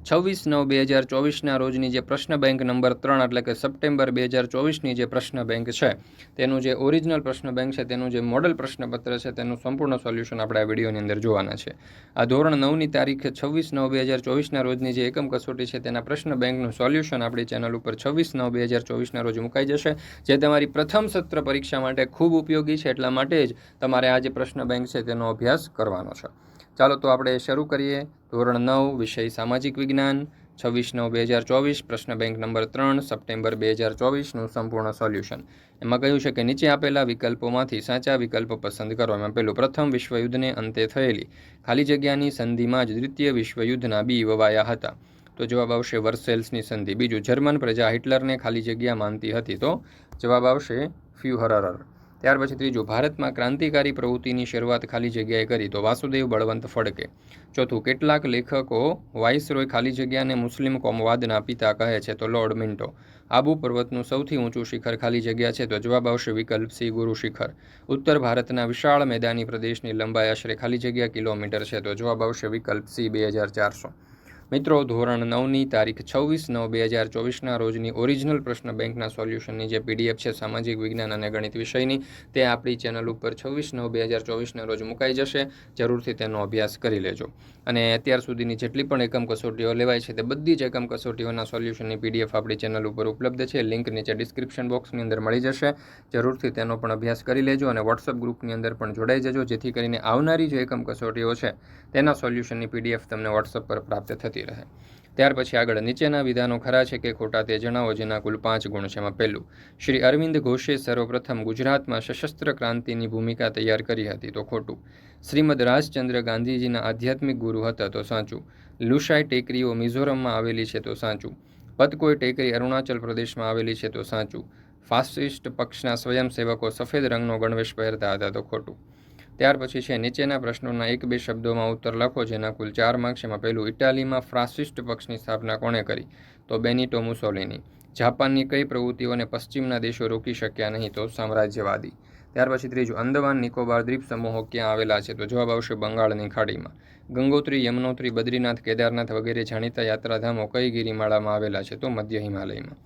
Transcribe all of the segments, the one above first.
છવ્વીસ નવ બે હજાર ચોવીસના રોજની જે પ્રશ્ન બેંક નંબર ત્રણ એટલે કે સપ્ટેમ્બર બે હજાર ચોવીસની જે પ્રશ્ન બેંક છે, તેનું જે ઓરિજિનલ પ્રશ્ન બેંક છે, તેનું જે મોડલ પ્રશ્નપત્ર છે, તેનું સંપૂર્ણ સોલ્યુશન આપણે આ વિડીયોની અંદર જોવાના છે. આ ધોરણ નવની તારીખ છવ્વીસ નવ બે હજાર ચોવીસના રોજની જે એકમ કસોટી છે, તેના પ્રશ્ન બેંકનું સોલ્યુશન આપણી ચેનલ ઉપર છવ્વીસ નવ બે હજાર ચોવીસના રોજ મુકાઈ જશે. જે તમારી પ્રથમ સત્ર પરીક્ષા માટે ખૂબ ઉપયોગી છે, એટલા માટે જ તમારે આ જે પ્રશ્ન બેંક છે, તેનો અભ્યાસ કરવાનો છે. ચાલો તો આપણે શરૂ કરીએ. ધોરણ નવ, વિષય સામાજિક વિજ્ઞાન. છવ્વીસ નવ, બે હજાર ચોવીસ, પ્રશ્ન બેંક નંબર ત્રણ, સપ્ટેમ્બર બે હજાર ચોવીસનું સંપૂર્ણ સોલ્યુશન. એમાં કહ્યું છે કે નીચે આપેલા વિકલ્પોમાંથી સાચા વિકલ્પ પસંદ કરો. એમાં પહેલું પ્રથમ વિશ્વયુદ્ધને અંતે થયેલી. ખાલી જગ્યાની સંધિમાં જ દ્વિતીય વિશ્વયુદ્ધના બી વવાયા હતા. તો જવાબ આવશે વર્સેલ્સની સંધિ. બીજું, જર્મન પ્રજા હિટલરને ખાલી જગ્યા માનતી હતી. તો જવાબ આવશે ફ્યુહરર ત્યાર પછી ત્રીજું, ભારતમાં ક્રાંતિકારી પ્રવૃત્તિની શરૂઆત ખાલી જગ્યાએ કરી તો વાસુદેવ બળવંત ફડકે. ચોથું, કેટલાક લેખકો વાઇસરોય ખાલી જગ્યાને મુસ્લિમ કોમવાદના પિતા કહે છે તો લોર્ડ મિન્ટો. આબુ પર્વતનું સૌથી ઊંચું શિખર ખાલી જગ્યા છે તો જવાબ આવશે વિકલ્પ સી, ગુરુ શિખર. ઉત્તર ભારતના વિશાળ મેદાની પ્રદેશની લંબાઈ આશરે ખાલી જગ્યા કિલોમીટર છે તો જવાબ આવશે વિકલ્પ સી, બે હજાર ચારસો. મિત્રો, ધોરણ નવની તારીખ છવ્વીસ નવ બે હજાર ચોવીસના રોજની ઓરિજિનલ પ્રશ્ન બેંકના સોલ્યુશનની જે પીડીએફ છે, સામાજિક વિજ્ઞાન અને ગણિત વિષયની, તે આપણી ચેનલ ઉપર છવ્વીસ નવ બે હજાર ચોવીસના રોજ મુકાઈ જશે. જરૂરથી તેનો અભ્યાસ કરી લેજો. અને અત્યાર સુધીની જેટલી પણ એકમ કસોટીઓ લેવાય છે, તે બધી જ એકમ કસોટીઓના સોલ્યુશનની પીડીએફ આપણી ચેનલ ઉપર ઉપલબ્ધ છે. લિંક નીચે ડિસ્ક્રિપ્શન બોક્સની અંદર મળી જશે. જરૂરથી તેનો પણ અભ્યાસ કરી લેજો અને વોટ્સઅપ ગ્રુપની અંદર પણ જોડાઈ જજો, જેથી કરીને આવનારી જે એકમ કસોટીઓ છે, તેના સોલ્યુશનની પીડીએફ તમને વોટ્સઅપ પર પ્રાપ્ત થતી થતી રહે. ત્યાર પછી આગળ નીચેના વિધાનો ખરા છે કે ખોટા તે જણાવો જેના કુલ પાંચ ગુણ છે એમાં પહેલું, શ્રી અરવિંદ ઘોષે સર્વપ્રથમ ગુજરાતમાં સશસ્ત્ર ક્રાંતિની ભૂમિકા તૈયાર કરી હતી તો ખોટું. શ્રીમદ રાજચંદ્ર ગાંધીજીના આધ્યાત્મિક ગુરુ હતા તો સાચું. લુશાઈ ટેકરીઓ મિઝોરમમાં આવેલી છે તો સાચું. પતકોઈ ટેકરી અરુણાચલ પ્રદેશમાં આવેલી છે તો સાચું. ફાસિસ્ટ પક્ષના સ્વયંસેવકો સફેદ રંગનો ગણવેશ પહેરતા હતા તો ખોટું. ત્યાર પછી છે, નીચેના પ્રશ્નોના એક બે શબ્દોમાં ઉત્તર લખો, જેના કુલ ચાર માર્ક્સ એમાં પહેલું ઇટાલીમાં ફ્રાસિસ્ટ પક્ષની સ્થાપના કોણે કરી? તો બેનિટો મુસોલિની. જાપાનની કઈ પ્રવૃત્તિઓને પશ્ચિમના દેશો રોકી શક્યા નહીં તો સામ્રાજ્યવાદી. ત્યાર પછી ત્રીજું, અંદમાન નિકોબાર દ્વીપ સમૂહો ક્યાં આવેલા છે? તો જવાબ આવશે બંગાળની ખાડીમાં. ગંગોત્રી, યમનોત્રી, બદ્રીનાથ, કેદારનાથ વગેરે જાણીતા યાત્રાધામો કઈ ગિરિમાળામાં આવેલા છે? તો મધ્ય હિમાલયમાં.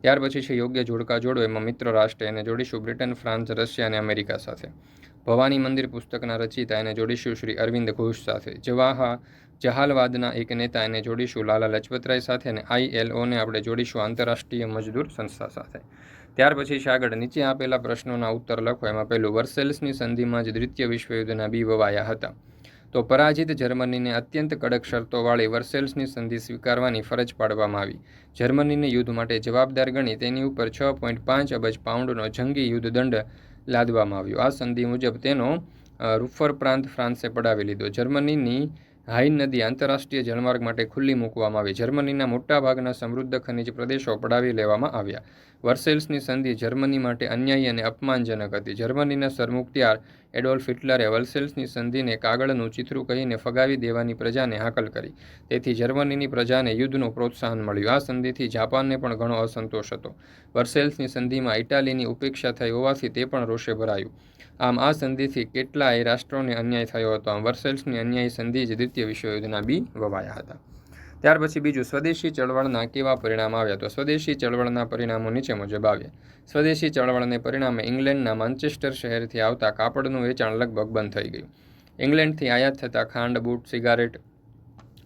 ત્યાર પછી છે, યોગ્ય જોડકા જોડો. એમાં મિત્ર રાષ્ટ્ર એને જોડીશું, બ્રિટન, ફ્રાન્સ, રશિયા અને અમેરિકા સાથે. ભવાની મંદિર પુસ્તકના રચિતા એને જોડીશું શ્રી અરવિંદ ઘોષ સાથે. જવાહા જહાલવાદના એક નેતા એને જોડીશું લાલા લજપતરાય સાથે અને આઈએલઓને આપણે જોડીશું આંતરરાષ્ટ્રીય મજદૂર સંસ્થા સાથે. ત્યાર પછી આગળ નીચે આપેલા પ્રશ્નોના ઉત્તર લખો. એમાં પહેલું, વર્સેલ્સની સંધિમાં જ દ્વિતીય વિશ્વયુદ્ધના બી વવાયા હતા. તો પરાજિત જર્મનીને અત્યંત કડક શરતોવાળી વર્સેલ્સની સંધિ સ્વીકારવાની ફરજ પાડવામાં આવી. જર્મનીને યુદ્ધ માટે જવાબદાર ગણી તેની ઉપર છ પોઈન્ટ પાંચ અબજ પાઉન્ડનો જંગી યુદ્ધ દંડ લાદવામાં આવ્યો. આ સંધિ મુજબ તેનો રૂફર પ્રાંત ફ્રાન્સે પડાવી લીધો. જર્મનીની હાઇન નદી આંતરરાષ્ટ્રીય જળમાર્ગ માટે ખુલ્લી મૂકવામાં આવી. જર્મનીના મોટાભાગના સમૃદ્ધ ખનિજ પ્રદેશો પડાવી લેવામાં આવ્યા. વર્સેલ્સની સંધિ જર્મની માટે અન્યાયી અને અપમાનજનક હતી. જર્મનીના સરમુખત્યાર એડોલ્ફ હિટલરે વર્સેલ્સની સંધિને કાગળનું ચિત્રું કહીને ફગાવી દેવાની પ્રજાને હાકલ કરી. તેથી જર્મનીની પ્રજાને યુદ્ધનું પ્રોત્સાહન મળ્યું. આ સંધિથી જાપાનને પણ ઘણો અસંતોષ હતો. વર્સેલ્સની સંધિમાં ઇટાલીની ઉપેક્ષા થઈ હોવાથી તે પણ રોષે ભરાયું. આમ આ સંધિથી કેટલાય રાષ્ટ્રોને અન્યાય થયો હતો. આમ વર્સેલ્સની અન્યાયી સંધિ જ દ્વિતીય વિશ્વયુદ્ધના બી વવાયા હતા. ત્યાર પછી બીજું સ્વદેશી ચળવળના કેવા પરિણામ આવ્યા તો સ્વદેશી ચળવળના પરિણામો નીચે મુજબ આવ્યા. સ્વદેશી ચળવળને પરિણામે ઇંગ્લેન્ડના માન્ચેસ્ટર શહેરથી આવતા કાપડનું વેચાણ લગભગ બંધ થઈ ગયું. ઇંગ્લેન્ડથી આયાત થતા ખાંડ, બૂટ, સિગારેટ,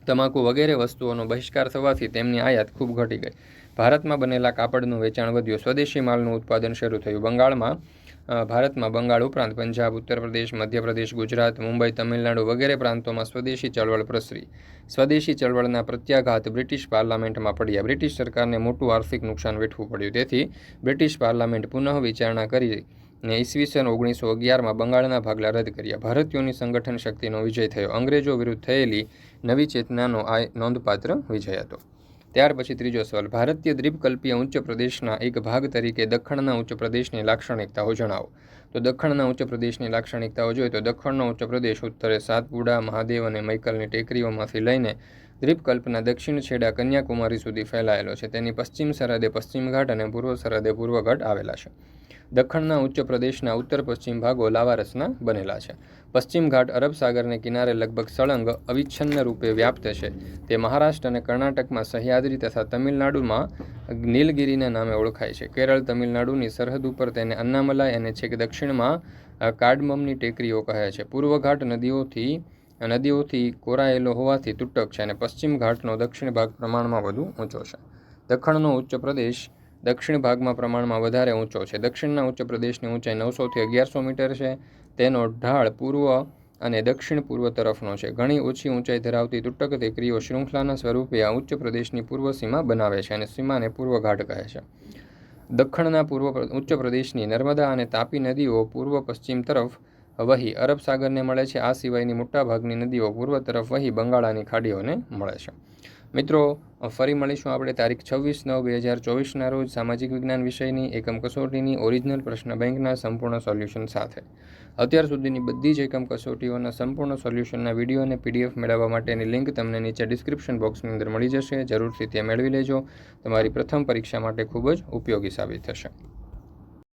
તમાકુ વગેરે વસ્તુઓનો બહિષ્કાર થવાથી તેમની આયાત ખૂબ ઘટી ગઈ. ભારતમાં બનેલા કાપડનું વેચાણ વધ્યું. સ્વદેશી માલનું ઉત્પાદન શરૂ થયું. બંગાળમાં ભારતમાં બંગાળ ઉપરાંત પંજાબ ઉત્તર પ્રદેશ મધ્યપ્રદેશ, ગુજરાત, મુંબઈ, તમિલનાડુ વગેરે પ્રાંતોમાં સ્વદેશી ચળવળ પ્રસરી. સ્વદેશી ચળવળના પ્રત્યાઘાત બ્રિટિશ પાર્લામેન્ટમાં પડ્યા. બ્રિટિશ સરકારને મોટું આર્થિક નુકસાન વેઠવું પડ્યું. તેથી, બ્રિટિશ પાર્લામેન્ટ પુનઃ વિચારણા કરી ને ઈસવીસન ઓગણીસો અગિયારમાં બંગાળના ભાગલા રદ કર્યા. ભારતીયોની સંગઠન શક્તિનો વિજય થયો. અંગ્રેજો વિરુદ્ધ થયેલી નવી ચેતનાનો આ નોંધપાત્ર વિજય હતો. ત્યાર પછી ત્રીજો સવાલ, ભારતીય દ્વીપકલ્પીય ઉચ્ચ પ્રદેશના એક ભાગ તરીકે દક્ષિણના ઉચ્ચ પ્રદેશની લાક્ષણિકતાઓ જણાવો. તો દક્ષિણના ઉચ્ચ પ્રદેશની લાક્ષણિકતાઓ જોઈએ તો દક્ષિણનો ઉચ્ચ પ્રદેશ ઉત્તરે સાતપુડા મહાદેવ અને મૈકલની ટેકરીઓમાંથી લઈને દ્વીપકલ્પના દક્ષિણ છેડા કન્યાકુમારી સુધી ફેલાયેલો છે. તેની પશ્ચિમ સરહદે પશ્ચિમ ઘાટ અને પૂર્વ સરહદે પૂર્વ ઘાટ આવેલા છે. દખણના ઉચ્ચ પ્રદેશના ઉત્તર પશ્ચિમ ભાગો લાવારસના બનેલા છે. પશ્ચિમ ઘાટ અરબ સાગરને કિનારે લગભગ સળંગ અવિચ્છિન્ન રૂપે વ્યાપ્ત છે. તે મહારાષ્ટ્ર અને કર્ણાટકમાં સહ્યાદ્રી તથા તમિલનાડુમાં નીલગિરીના નામે ઓળખાય છે. કેરળ, તમિલનાડુની સરહદ ઉપર તેને અન્નામલાઈ અને છેક દક્ષિણમાં કાર્ડમમની ટેકરીઓ કહે છે. પૂર્વ ઘાટ નદીઓથી નદીઓથી કોરાયેલો હોવાથી તૂટક છે અને પશ્ચિમ ઘાટનો દક્ષિણ ભાગ પ્રમાણમાં વધુ ઊંચો છે. દખણનો ઉચ્ચ પ્રદેશ દક્ષિણ ભાગમાં પ્રમાણમાં વધારે ઊંચો છે. દક્ષિણના ઉચ્ચ પ્રદેશની ઊંચાઈ નવસોથી અગિયારસો મીટર છે. તેનો ઢાળ પૂર્વ અને દક્ષિણ પૂર્વ તરફનો છે. ઘણી ઓછી ઊંચાઈ ધરાવતી તૂટક ટેકરીઓ શૃંખલાના સ્વરૂપે આ ઉચ્ચ પ્રદેશની પૂર્વ સીમા બનાવે છે અને સીમાને પૂર્વ ઘાટ કહે છે. દખણના પૂર્વ ઉચ્ચ પ્રદેશની નર્મદા અને તાપી નદીઓ પૂર્વ પશ્ચિમ તરફ વહી અરબ સાગરને મળે છે. આ સિવાયની મોટાભાગની નદીઓ પૂર્વ તરફ વહી બંગાળાની ખાડીઓને મળે છે. મિત્રો ફરી મળીશું આપણે તારીખ છવ્વીસ નવ બે હજાર ચોવીસના રોજ સામાજિક વિજ્ઞાન વિષયની એકમ કસોટીની ઓરિજિનલ પ્રશ્ન બેંકના સંપૂર્ણ સોલ્યુશન સાથે. અત્યાર સુધીની બધી જ એકમ કસોટીઓના સંપૂર્ણ સોલ્યુશનના વીડિયો અને પીડીએફ મેળવવા માટેની લિંક તમને નીચે ડિસ્ક્રિપ્શન બોક્સની અંદર મળી જશે. જરૂરથી તે મેળવી લેજો. તમારી પ્રથમ પરીક્ષા માટે ખૂબ જ ઉપયોગી સાબિત થશે.